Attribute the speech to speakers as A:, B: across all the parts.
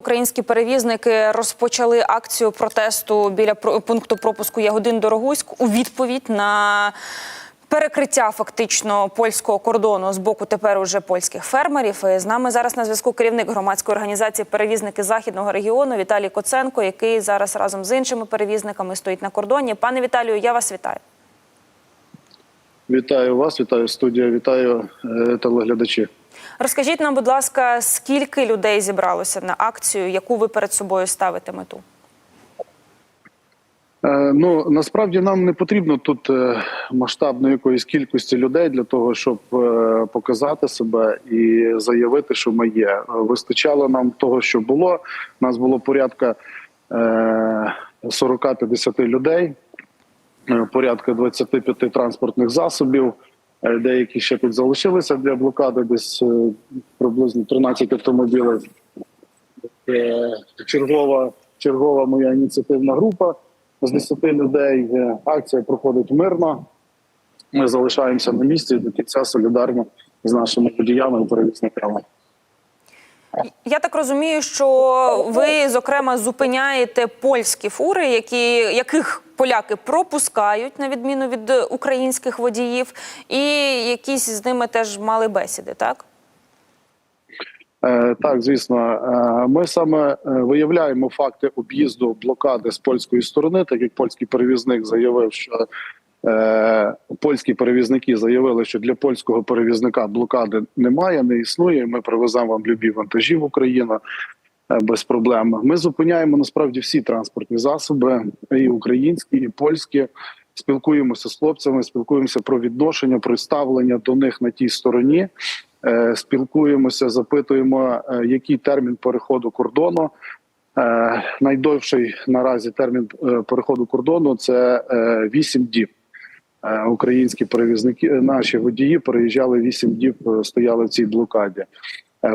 A: Українські перевізники розпочали акцію протесту біля пункту пропуску Ягодин Дорогуськ у відповідь на перекриття фактично польського кордону з боку тепер уже польських фермерів. З нами зараз на зв'язку керівник громадської організації Перевізники західного регіону Віталій Коценко, який зараз разом з іншими перевізниками стоїть на кордоні. Пане Віталію, я вас вітаю.
B: Вітаю вас, вітаю студія, вітаю е, телеглядачі.
A: Розкажіть нам, будь ласка, скільки людей зібралося на акцію, яку ви перед собою ставите мету?
B: Е, Ну насправді нам не потрібно тут е, масштабної якоїсь кількості людей для того, щоб е, показати себе і заявити, що ми є. Вистачало нам того, що було. Нас було порядка е, 40-50 людей, порядка 25 транспортних засобів. Е, Деякі ще тут залишилися для блокади, десь е, приблизно 13 автомобілів. Е, Чергова, чергова моя ініціативна група з 10 людей. Акція проходить мирно. Ми залишаємося на місці до кінця солідарно з нашими подіями і перевізниками.
A: Я так розумію, що ви зокрема зупиняєте польські фури, які яких поляки пропускають на відміну від українських водіїв, і якісь з ними теж мали бесіди, так?
B: Е, Так, звісно, Е, ми саме е, виявляємо факти об'їзду блокади з польської сторони, так як польський перевізник заявив, що е, польські перевізники заявили, що для польського перевізника блокади немає, не існує. Ми привеземо вам любі вантажі в Україну е, без проблем. Ми зупиняємо насправді всі транспортні засоби, і українські, і польські. Спілкуємося з хлопцями, спілкуємося про відношення, про ставлення до них на тій стороні. Е, спілкуємося, запитуємо, який термін переходу кордону. Найдовший наразі термін переходу кордону це 8 діб. Е, Українські перевізники, е, наші водії переїжджали 8 діб, е, стояли в цій блокаді.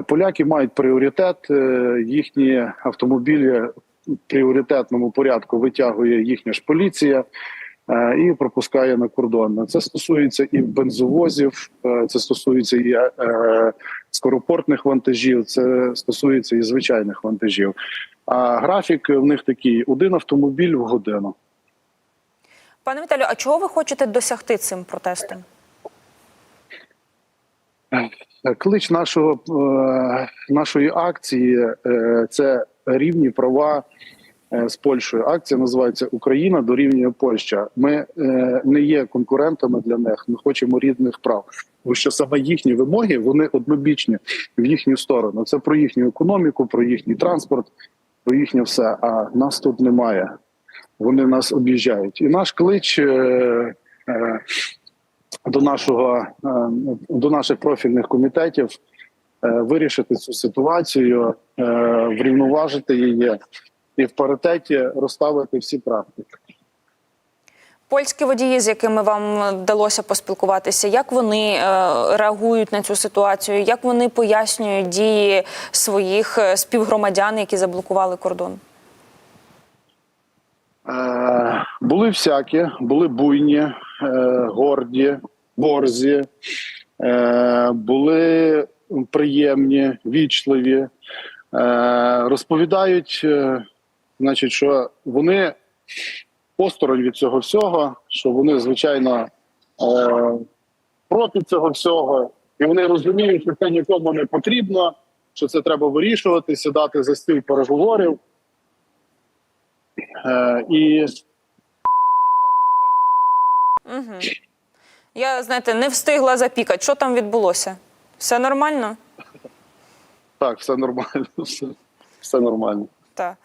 B: Поляки мають пріоритет. Їхні автомобілі в пріоритетному порядку витягує їхня ж поліція і пропускає на кордон. Це стосується і бензовозів, це стосується і скоропортних вантажів, це стосується і звичайних вантажів. А графік в них такий: один автомобіль в годину.
A: Пане Віталію, а чого ви хочете досягти цим протестом?
B: Клич нашого е, нашої акції е, це рівні права е, з Польщею. Акція називається Україна дорівнює Польща. Ми е, не є конкурентами для них. Ми хочемо рідних прав. Тому що саме їхні вимоги вони однобічні в їхню сторону. Це про їхню економіку, про їхній транспорт, про їхнє все. А нас тут немає. Вони нас об'їжджають. І наш клич. Е, е, до нашого е, до наших профільних комітетів вирішити цю ситуацію, врівноважити її і в паритеті розставити всі практики.
A: Польські водії, з якими вам вдалося поспілкуватися, як вони реагують на цю ситуацію? Як вони пояснюють дії своїх співгромадян, які заблокували кордон?
B: Е, були всякі, були буйні, е, горді, борзі, е, були приємні, вічливі. Розповідають, значить, що вони посторонь від цього всього, що вони, звичайно, проти цього всього, і вони розуміють, що це нікому не потрібно, що це треба вирішувати, сідати за стіл переговорів. Е, і
A: Угу. Я, знаєте, не встигла запікати. Що там відбулося? Все нормально?
B: так, все нормально, все, все нормально.
A: Так.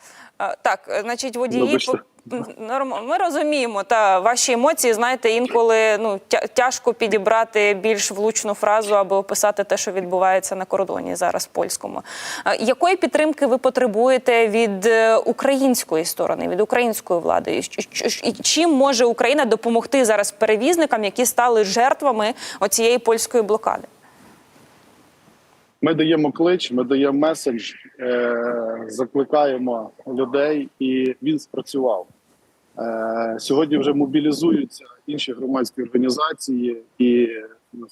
A: Так, е, значить, водії Ми розуміємо, та ваші емоції, знаєте, інколи ну тяжко підібрати більш влучну фразу, аби описати те, що відбувається на кордоні зараз польському. Якої підтримки ви потребуєте від е, української сторони, від української влади? І чим може Україна допомогти зараз перевізникам, які стали жертвами оцієї польської блокади?
B: Ми даємо клич, ми даємо меседж, е, закликаємо людей, і він спрацював. Е, сьогодні вже мобілізуються інші громадські організації і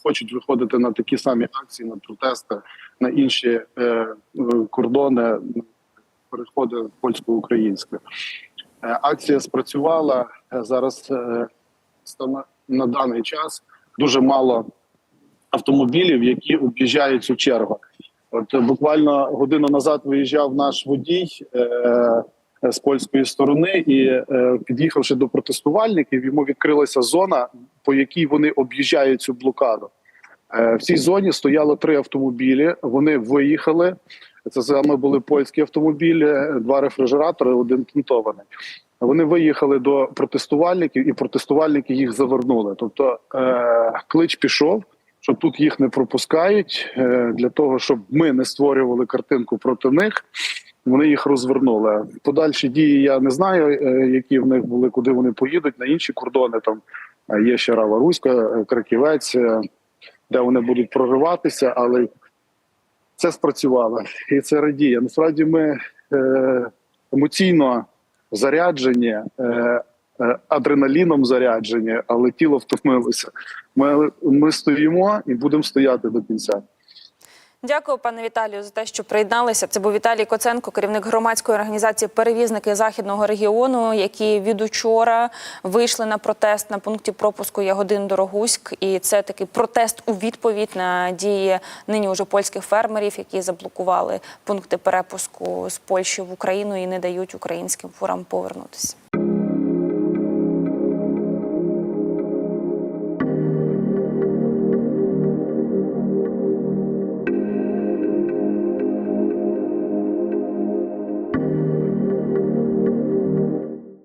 B: хочуть виходити на такі самі акції, на протести, на інші е, кордони переходи польсько-українське. Е, Акція спрацювала Е, зараз е, на даний час дуже мало автомобілів, які об'їжджають цю чергу. От е, буквально годину назад виїжджав наш водій е, е, з польської сторони, і е, під'їхавши до протестувальників, йому відкрилася зона, по якій вони об'їжджають цю блокаду. Е, в цій зоні стояло три автомобілі. Вони виїхали. Це саме були польські автомобілі, два рефрижератори, один тентований. Вони виїхали до протестувальників, і протестувальники їх завернули. Тобто е, клич пішов, що тут їх не пропускають е, для того, щоб ми не створювали картинку проти них. Вони їх розвернули. Подальші дії я не знаю, е, які в них були, куди вони поїдуть на інші кордони. Там е, є ще Рава Руська, Краківець, де вони будуть прориватися, але це спрацювало і це радіє. Насправді ми емоційно заряджені, адреналіном заряджені, але тіло втомилося. Ми, ми стоїмо і будемо стояти до кінця.
A: Дякую, пане Віталію, за те, що приєдналися. Це був Віталій Коценко, керівник громадської організації Перевізники західного регіону, які від учора вийшли на протест на пункті пропуску Ягодин Дорогуськ. І це такий протест у відповідь на дії нині уже польських фермерів, які заблокували пункти перепуску з Польщі в Україну і не дають українським фурам повернутися.